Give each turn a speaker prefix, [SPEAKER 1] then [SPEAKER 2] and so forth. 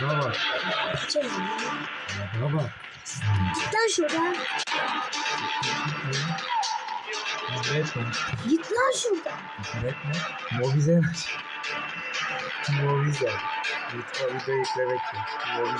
[SPEAKER 1] Buna bak. Buna bak.
[SPEAKER 2] Git lan şuradan.
[SPEAKER 1] Küfür etme.
[SPEAKER 2] Git lan şuradan.
[SPEAKER 1] Küfür etme. Mobize. Mobize. Lütfen video yüklemek için. Mobize.